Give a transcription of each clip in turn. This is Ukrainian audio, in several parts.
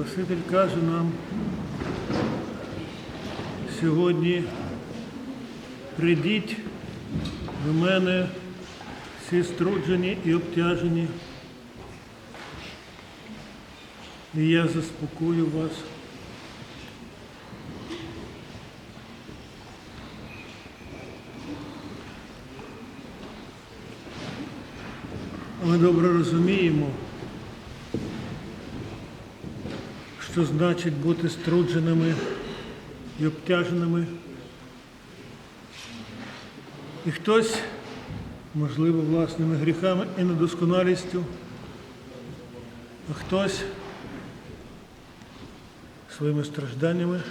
Спаситель каже нам сьогодні, прийдіть до мене всі струджені і обтяжені, і я заспокою вас. Ми добре розуміємо, що значить бути струдженими і обтяженими. І хтось, можливо, власними гріхами і недосконалістю, а хтось своїми стражданнями,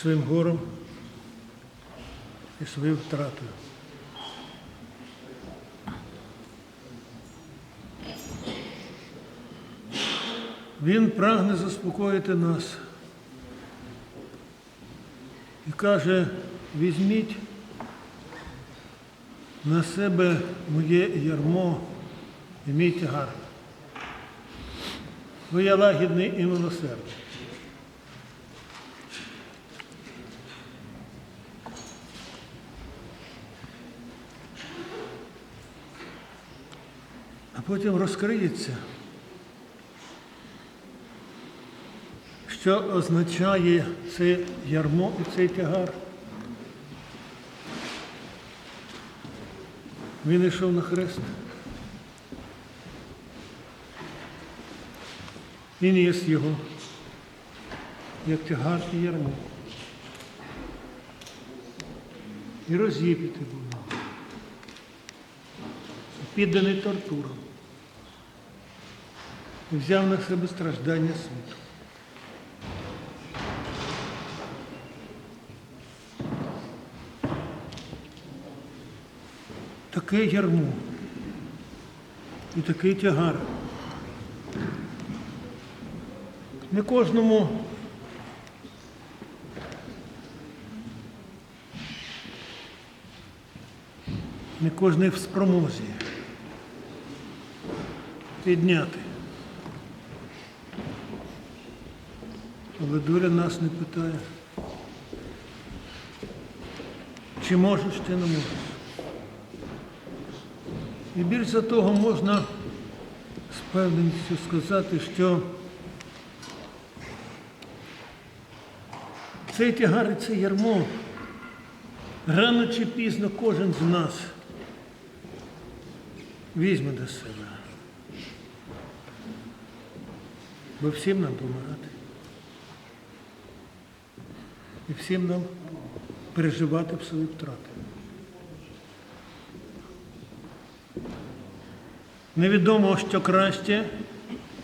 своїм горем і своєю втратою. Він прагне заспокоїти нас і каже, візьміть на себе моє ярмо і мій тягар. Бо я лагідний і милосердний. А потім розкриється. Що означає це ярмо і цей тягар? Він йшов на хрест. І ніс його, як тягар і ярмо. І розіпіти був. Підданий тортурам. І взяв на себе страждання світу. Таке ярмо і такий тягар. Не кожному не кожний в спромозі підняти. Але доля нас не питає, чи можеш, чи не можеш. І більш за того можна з певністю сказати, що цей тягар і це ярмо рано чи пізно кожен з нас візьме до себе. Бо всім нам помирати. І всім нам переживати в свої втрати. Невідомо, що краще,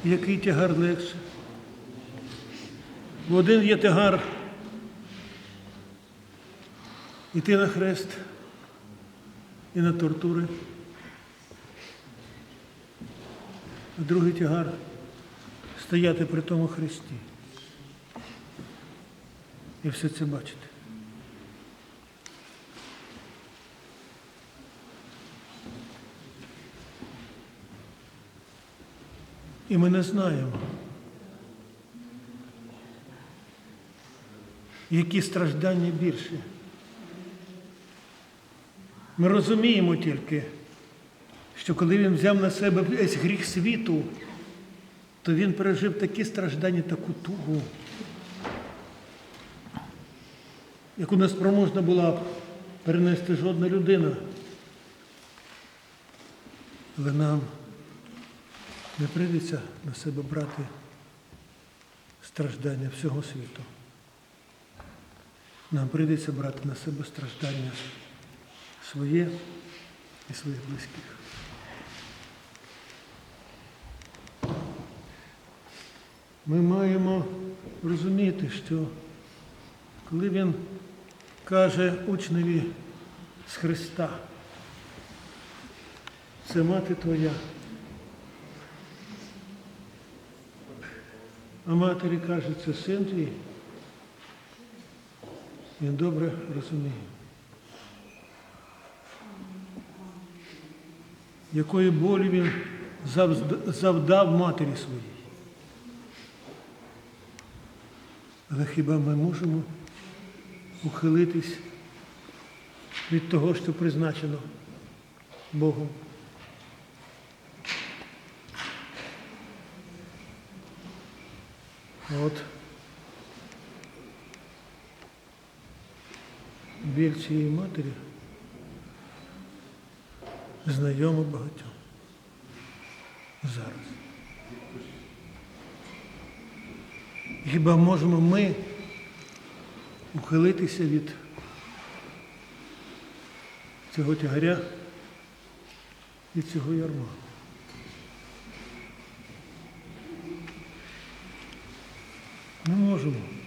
який тягар легше. Бо один є тягар іти на хрест і на тортури, а другий тягар стояти при тому хресті. І все це бачити. І ми не знаємо, які страждання більше. Ми розуміємо тільки, що коли він взяв на себе весь гріх світу, то він пережив такі страждання, таку тугу, яку не спроможна була перенести жодна людина. Але нам не прийдеться на себе брати страждання всього світу. Нам прийдеться брати на себе страждання своє і своїх близьких. Ми маємо розуміти, що коли він каже учневі з Христа, це мати твоя. А матері каже, це син твій. Він добре розуміє. Якої болі він завдав матері своїй. Але хіба ми можемо ухилитись від того, що призначено Богом? От біль цієї матері знайомо багатьом зараз. Хіба можемо ми ухилитися від цього тягаря, від цього ярма? Не.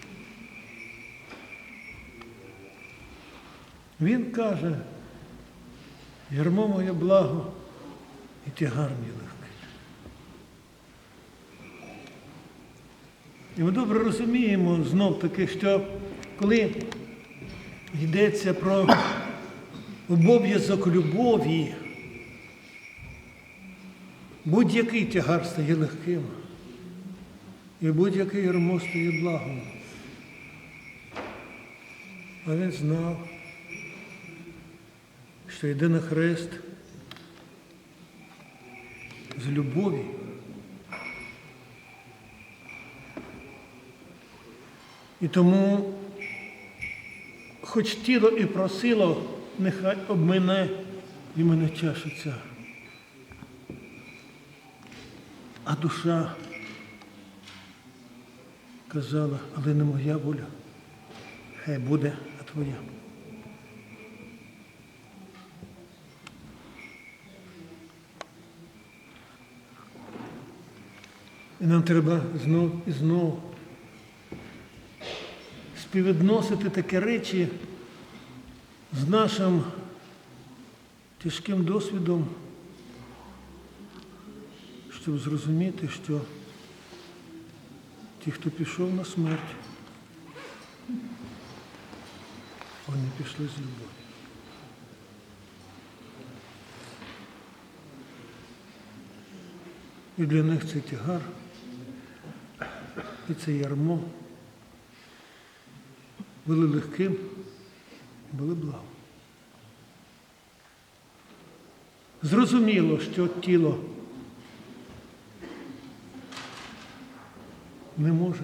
Він каже, ярмо моє благо і тягар мій легкий. І ми добре розуміємо знов таки, що коли йдеться про обов'язок любові, будь-який тягар стає легким. І будь-яке ярмо стає благом. А він знав, що йде на хрест з любові. І тому, хоч тіло і просило, нехай обмине і мене чашиться. А душа казала, але не моя воля, хай буде, а твоя. І нам треба знов і знов співвідносити такі речі з нашим тяжким досвідом, щоб зрозуміти, що ті, хто пішов на смерть, вони пішли з любові. І для них цей тягар, і це ярмо були легким, були благом. Зрозуміло, що тіло не може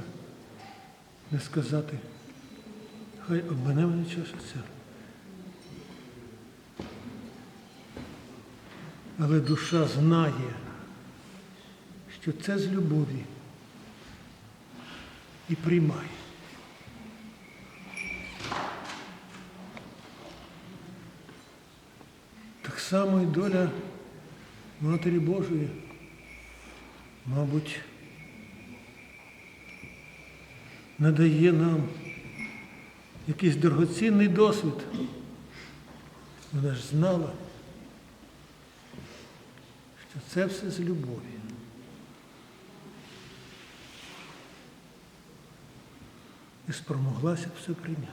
не сказати, хай обмене мене чашиться. Але душа знає, що це з любові і приймає. Так само і доля Матері Божої, мабуть, надає нам якийсь дорогоцінний досвід. Вона ж знала, що це все з любові. І спромоглася все прийняти.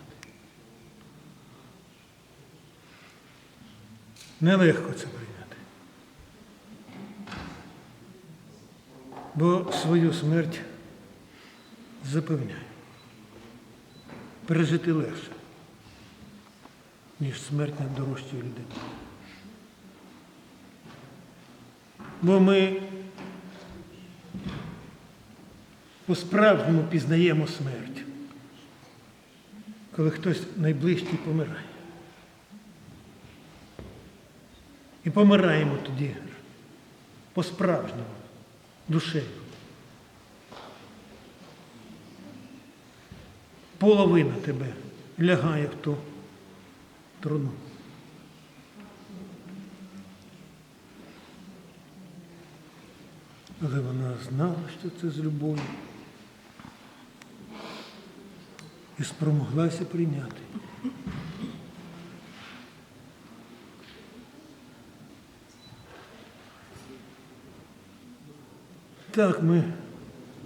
Нелегко це прийняти. Бо свою смерть запевняю. Пережити легше, ніж смерть найдорожчої людини. Бо ми по-справжньому пізнаємо смерть, коли хтось найближчий помирає. І помираємо тоді по-справжньому, душею. Половина тебе лягає в ту труну. Але вона знала, що це з любов'ю. І спромоглася прийняти. Так ми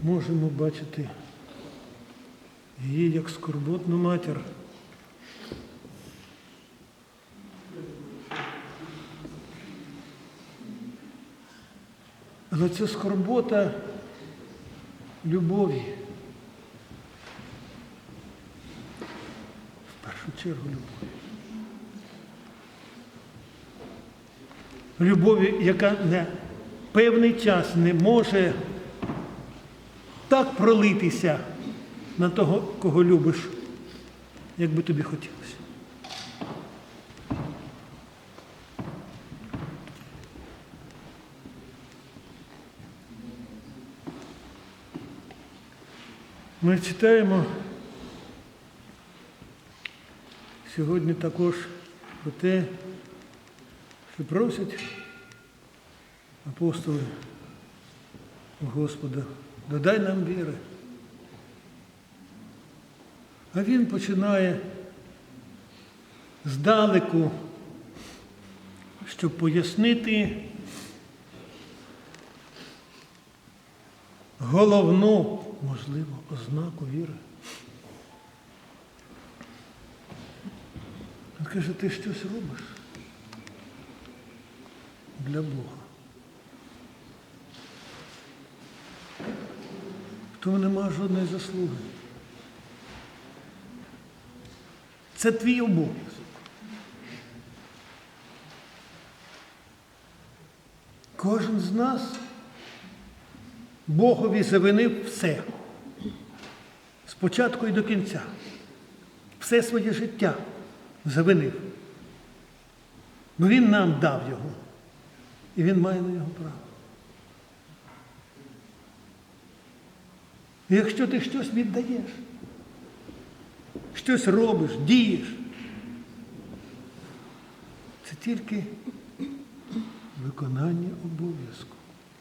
можемо бачити її як скорботну матір. Але це скорбота любові. В першу чергу любові. Любові, яка не певний час не може так пролитися на того, кого любиш, як би тобі хотілося. Ми читаємо сьогодні також про те, що просять апостоли Господа, додай нам віри. А він починає здалеку, щоб пояснити головну, можливо, ознаку віри. Він каже, ти щось робиш для Бога. Тому нема жодної заслуги. Це твій обов'язок. Кожен з нас Богові завинив все. Спочатку і до кінця. Все своє життя завинив. Бо він нам дав його. І він має на нього право. Якщо ти щось віддаєш, щось робиш, дієш, це тільки виконання обов'язку.